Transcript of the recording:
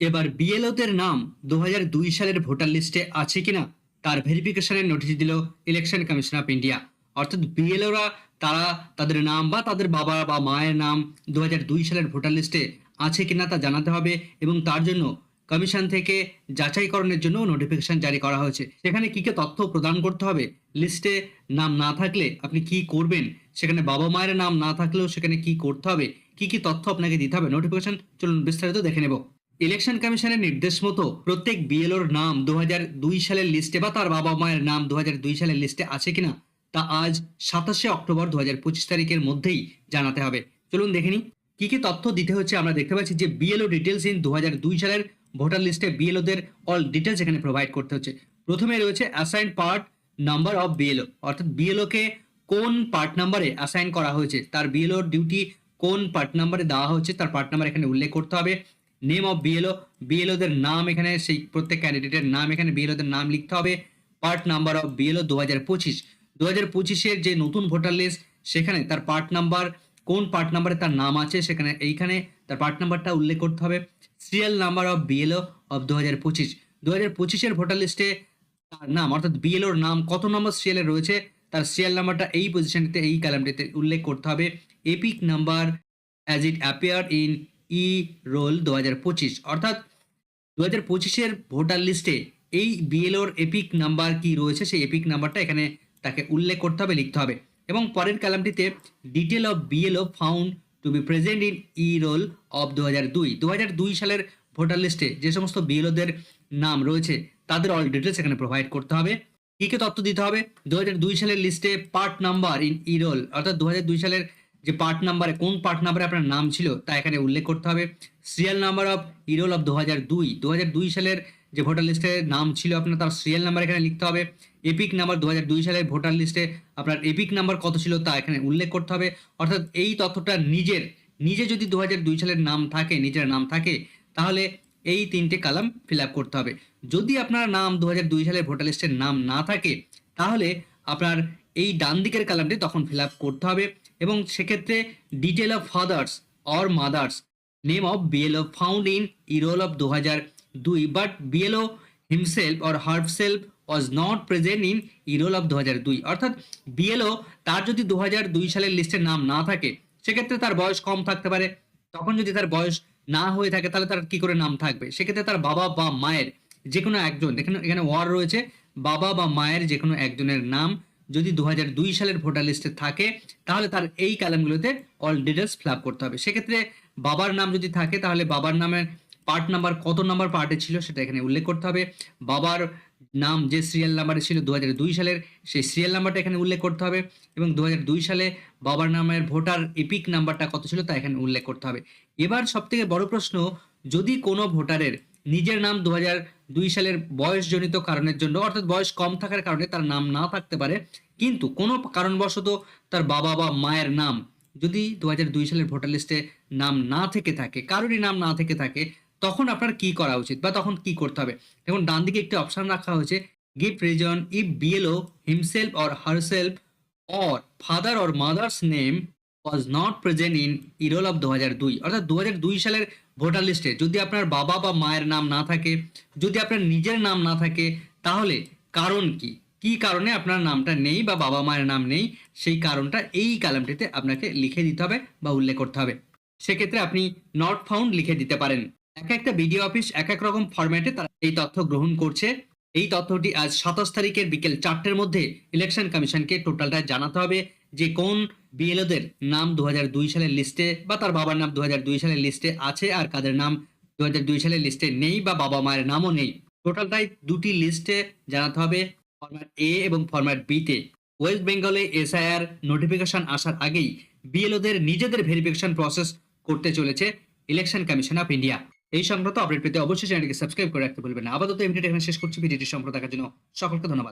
এবার বিএলওদের নাম দু হাজার দুই সালের ভোটার লিস্টে আছে কিনা, তার ভেরিফিকেশনের নোটিশ দিল ইলেকশন কমিশন অফ ইন্ডিয়া। অর্থাৎ বিএলওরা, তারা তাদের নাম বা তাদের বাবা বা মায়ের নাম দু হাজার দুই সালের ভোটার লিস্টে আছে কিনা তা জানাতে হবে এবং তার জন্য কমিশন থেকে যাচাইকরণের জন্য নোটিফিকেশন জারি করা হয়েছে। সেখানে কি কি তথ্য প্রদান করতে হবে? লিস্টে নাম না থাকলে আপনি কি করবেন? সেখানে বাবা মায়ের নাম না থাকলেও সেখানে কি করতে হবে? কি কি তথ্য আপনাকে দিতে হবে? নোটিফিকেশন চলুন বিস্তারিত দেখে নেব। ইলেকশন কমিশনের নির্দেশ মতো প্রত্যেক বিএলওর নাম দু হাজার দুই সালের লিস্টে বা তার বাবা মায়ের নাম দু হাজার দুই সালের লিস্টে আছে কিনা, তা আজ সাতাশে অক্টোবর দু হাজার পঁচিশ তারিখের মধ্যেই জানাতে হবে। চলুন দেখে নিই, কি কি তথ্য দিতে হচ্ছে আমরা দেখতে পাচ্ছি যে বিএলও ডিটেলস ইন দু হাজার দুই সালের ভোটার লিস্টে বিএলওদের অল ডিটেলস এখানে প্রোভাইড করতে হচ্ছে। প্রথমে রয়েছে assign part number of BLO অর্থাৎ বিএলওকে কোন পার্ট নাম্বারে অ্যাসাইন করা হয়েছে, তার বিএলওর ডিউটি কোন পার্ট নাম্বারে দেওয়া হচ্ছে, তার পার্ট নাম্বার এখানে উল্লেখ করতে হবে। নেম অফ বিএলও বিএলওদের নাম এখানে, সেই প্রত্যেক ক্যান্ডিডেটের নাম এখানে বিএলওদের নাম লিখতে হবে। পার্ট নাম্বার অফ বিএলও দু হাজার পঁচিশ। দু হাজার পঁচিশের যে নতুন ভোটার লিস্ট সেখানে তার পার্ট নাম্বার কোন পার্ট নাম্বারে তার নাম আছে, সেখানে এইখানে তার পার্ট নাম্বারটা উল্লেখ করতে হবে। Serial number of BLO of দু হাজার পঁচিশ। দু হাজার পঁচিশের ভোটার লিস্টে তার নাম, অর্থাৎ বিএলওর নাম কত নম্বর সিরিয়ালে রয়েছে, তার সিরিয়াল নাম্বারটা এই পজিশনটিতে এই কলামটিতে উল্লেখ করতে হবে। EPIC number as it appear in e roll দু হাজার পঁচিশ। অর্থাৎ দু হাজার পঁচিশের ভোটার লিস্টে এই বিএলওর এপিক নাম্বার কি রয়েছে, সেই এপিক নাম্বারটা এখানে তাকে উল্লেখ করতে হবে, লিখতে হবে। এবং পরের কলামটিতে detail of BLO found to be present in e roll of দু হাজার দুই। দু হাজার দুই সালের ভোটার লিস্টে যে সমস্ত বিএলওদের নাম রয়েছে, তাদের অল ডিটেলস এখানে প্রোভাইড করতে হবে। কী কী তথ্য দিতে হবে? দু হাজার দুই সালের লিস্টে part number in e roll, অর্থাৎ দু সালের যে পার্ট নাম্বারে কোন পার্ট নাম্বারে আপনার নাম ছিল, তা এখানে উল্লেখ করতে হবে। Serial number of e roll of দু হাজার দুই। দু হাজার দুই সালের যে ভোটার লিস্টে নাম ছিল আপনার, তার সিরিয়াল নাম্বার এখানে লিখতে হবে। এপিক নাম্বার দু হাজার দুই সালের ভোটার লিস্টে আপনার এপিক নাম্বার কত ছিল, তা এখানে উল্লেখ করতে হবে। অর্থাৎ এই তথ্যটা নিজের, নিজে যদি দু হাজার দুই সালের নাম থাকে, নিজের নাম থাকে, তাহলে এই তিনটে কালাম ফিল করতে হবে। যদি আপনার নাম দু হাজার দুই সালের ভোটার লিস্টের নাম না থাকে, তাহলে আপনার এই ডান দিকের কালামটি তখন ফিল করতে হবে। এবং সেক্ষেত্রে detail of father's or mother's name of BLO found in e roll of দু হাজার দুই but BLO himself or herself was not present in e roll of দু হাজার দুই, অর্থাৎ বিএলও তার যদি দু হাজার দুই সালের লিস্টের নাম না থাকে, সেক্ষেত্রে তার বয়স কম থাকতে পারে। তখন যদি তার বয়স না হয়ে থাকে, তাহলে তার কি করে নাম থাকবে? সেক্ষেত্রে তার বাবা বা মায়ের যে কোনো একজন, এখানে এখানে ওয়ার রয়েছে, বাবা বা মায়ের যে কোনো একজনের নাম যদি দু সালের ভোটার লিস্টে থাকে, তাহলে তার এই কালামগুলোতে অল ডিটেলস ফিল করতে হবে। সেক্ষেত্রে বাবার নাম যদি থাকে, তাহলে বাবার নামের পার্ট নাম্বার কত নাম্বার পার্টে ছিল সেটা এখানে উল্লেখ করতে হবে। বাবার নাম যে সিরিয়াল নাম্বারে ছিল দু সালের, সেই সিরিয়াল নাম্বারটা এখানে উল্লেখ করতে হবে এবং দু সালে বাবার নামের ভোটার এপিক নাম্বারটা কত ছিল তা এখানে উল্লেখ করতে হবে। এবার সবথেকে বড় প্রশ্ন, যদি কোনো ভোটারের নিজের নাম দু দুই সালের বয়সজনিত কারণের জন্য, অর্থাৎ বয়স কম থাকার কারণে তার নাম না থাকতে পারে। কিন্তু কোনো কারণবশত তার বাবা বা মায়ের নাম যদি দু দুই সালের ভোটার লিস্টে নাম না থেকে থাকে, কারোরই নাম না থেকে থাকে, তখন আপনার কি করা উচিত বা তখন কি করতে হবে? দেখুন, ডান দিকে একটি অপশান রাখা হয়েছে give reason if BLO himself or herself or father or mother's name was not present in e roll of দু হাজার দুই অর্থাৎ দু হাজার দুই সালের ভোটার লিস্টে যদি আপনার বাবা বা মায়ের নাম না থাকে, যদি আপনার নিজের নাম না থাকে, তাহলে কারণ কি? কি কারণে আপনার নামটা নেই বা বাবা মায়ের নাম নেই, সেই কারণটা এই কালামটিতে আপনাকে লিখে দিতে হবে বা উল্লেখ করতে হবে। সেক্ষেত্রে আপনি নট ফাউন্ড লিখে দিতে পারেন। এক একটা বিডিও অফিস এক এক রকম ফরম্যাটে তারা এই তথ্য গ্রহণ করছে। এই তথ্যটি আজ সাতাশ তারিখের বিকেল চারটের মধ্যে ইলেকশন কমিশনকে টোটালটা জানাতে হবে যে কোন বিএলওদের নাম দু সালের লিস্টে বা তার বাবার নাম দু হাজার দুই সালের লিস্টে আছে আর কাদের নাম দু সালের লিস্টে নেই বা বাবা মায়ের নামও নেই। টোটালটাই দুটি লিস্টে জানাতে হবে ফরম্যাট এ এবং ফরম্যাট বিতে ওয়েস্ট বেঙ্গলে এসআইআর নোটিফিকেশন আসার আগেই বিএলওদের নিজেদের ভেরিফিকেশন প্রসেস করতে চলেছে ইলেকশন কমিশন অফ ইন্ডিয়া এই সংক্রান্ত আপডেট পেতে অবশ্যই চ্যানেলটিকে সাবস্ক্রাইব করে রাখতে ভুলবেন না। আপাতত ভিডিওটা এখানে শেষ করছি। ভিডিওটি সম্পূর্ণ দেখার জন্য সকলকে ধন্যবাদ।